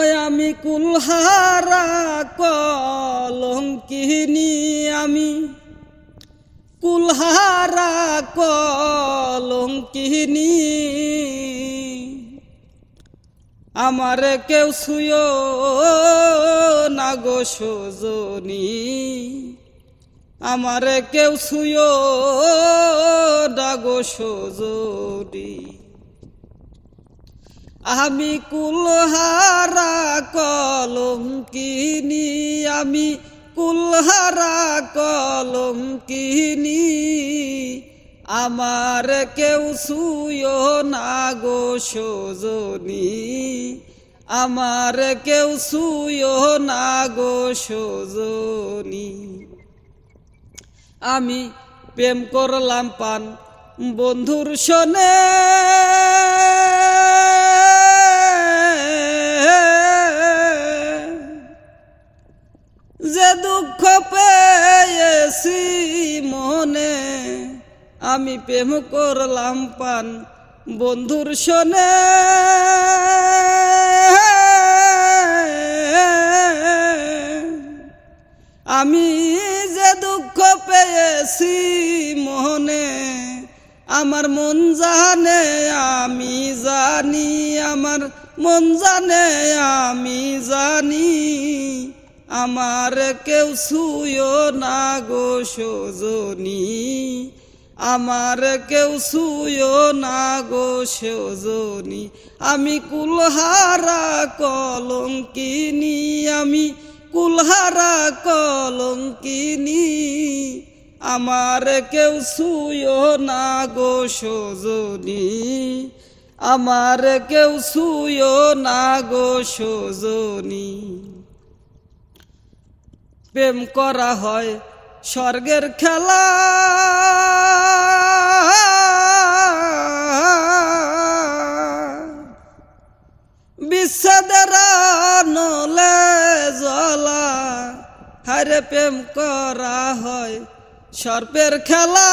আমি কুলহারা কলঙ্কিনী আমি। কুলহারা কলঙ্কিনী। আমার কেউ শুয় না গো সজনী। আমার কেউ শুয় না গো আমি কুলহারা কলঙ্কিনী, আমি কুলহারা কলম কিনি আমার কেউ শুয় না গো সজনী, আমার কেউ শুয় না গো সজনী। আমি প্রেম করলাম পান বন্ধুর শোনে আমি প্রেম করলাম পান বন্ধুর শোনে। আমি যে দুঃখ পেয়েছি মনে আমার মন জানে, আমি জানি, আমার মন জানে, আমি জানি, আমার কেউ শুয় না গো সজনী। আমার কেউ শুয় না গো সজনী আমি কুলহারা কলঙ্কিনী, আমি কুলহারা কলঙ্কিনী। আমার কেউ শুয় না গো সজনী আমার কেউ শুয় না গো সজনী প্রেম করা হয় স্বর্গের খেলা। বিশ্বদের নলে জলা হারে প্রেম করা হয় সর্পের খেলা।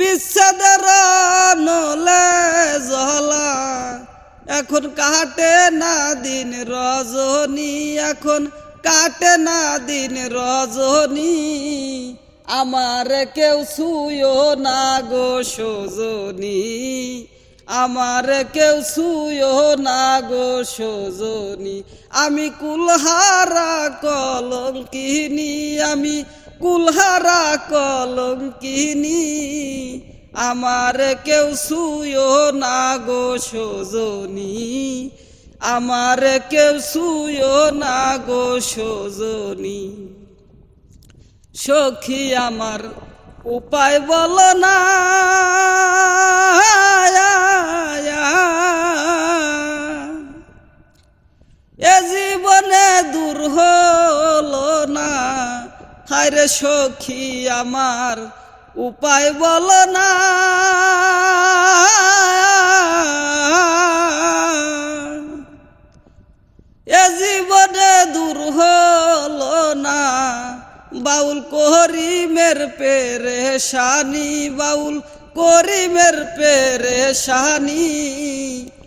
বিশ্বদের এখন কাটে না দিন রজনী, এখন কাটে না দিন রজনী। আমার কেউ শুয় না গো সজনী, আমার কেউ শুয় না গো সজনী। আমি কুলহারা কলঙ্কিনী, আমি কুলহারা কলঙ্কিনী। আমার কেউ শুয় না গো সজনী। আমার কেউ শুয় না গো সজনী। সখী আমার উপায় বল না। এ জীবনে দূর হলো না। হায়রে সখী আমার উপায় বল না। এ জীবনে দূর হলো না। বাউল করিমের পেরেশানি, বাউল করিমের পেরেশানি।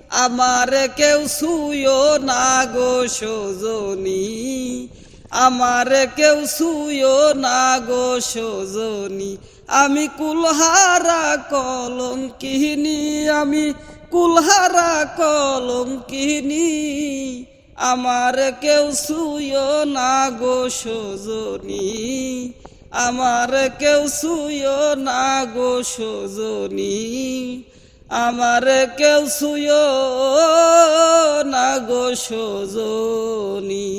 আমার কেউ শুয় না গো সজনী। আমার কেউ শুয় না গো সজনী। আমি কুলহারা কলঙ্কিনী, আমি কুলহারা কলঙ্কিনী। আমার কেউ শুয় না গো সজনী, আমার কেউ শুয় না গো সজনী। আমার কেউ শুয় না গো সজনী।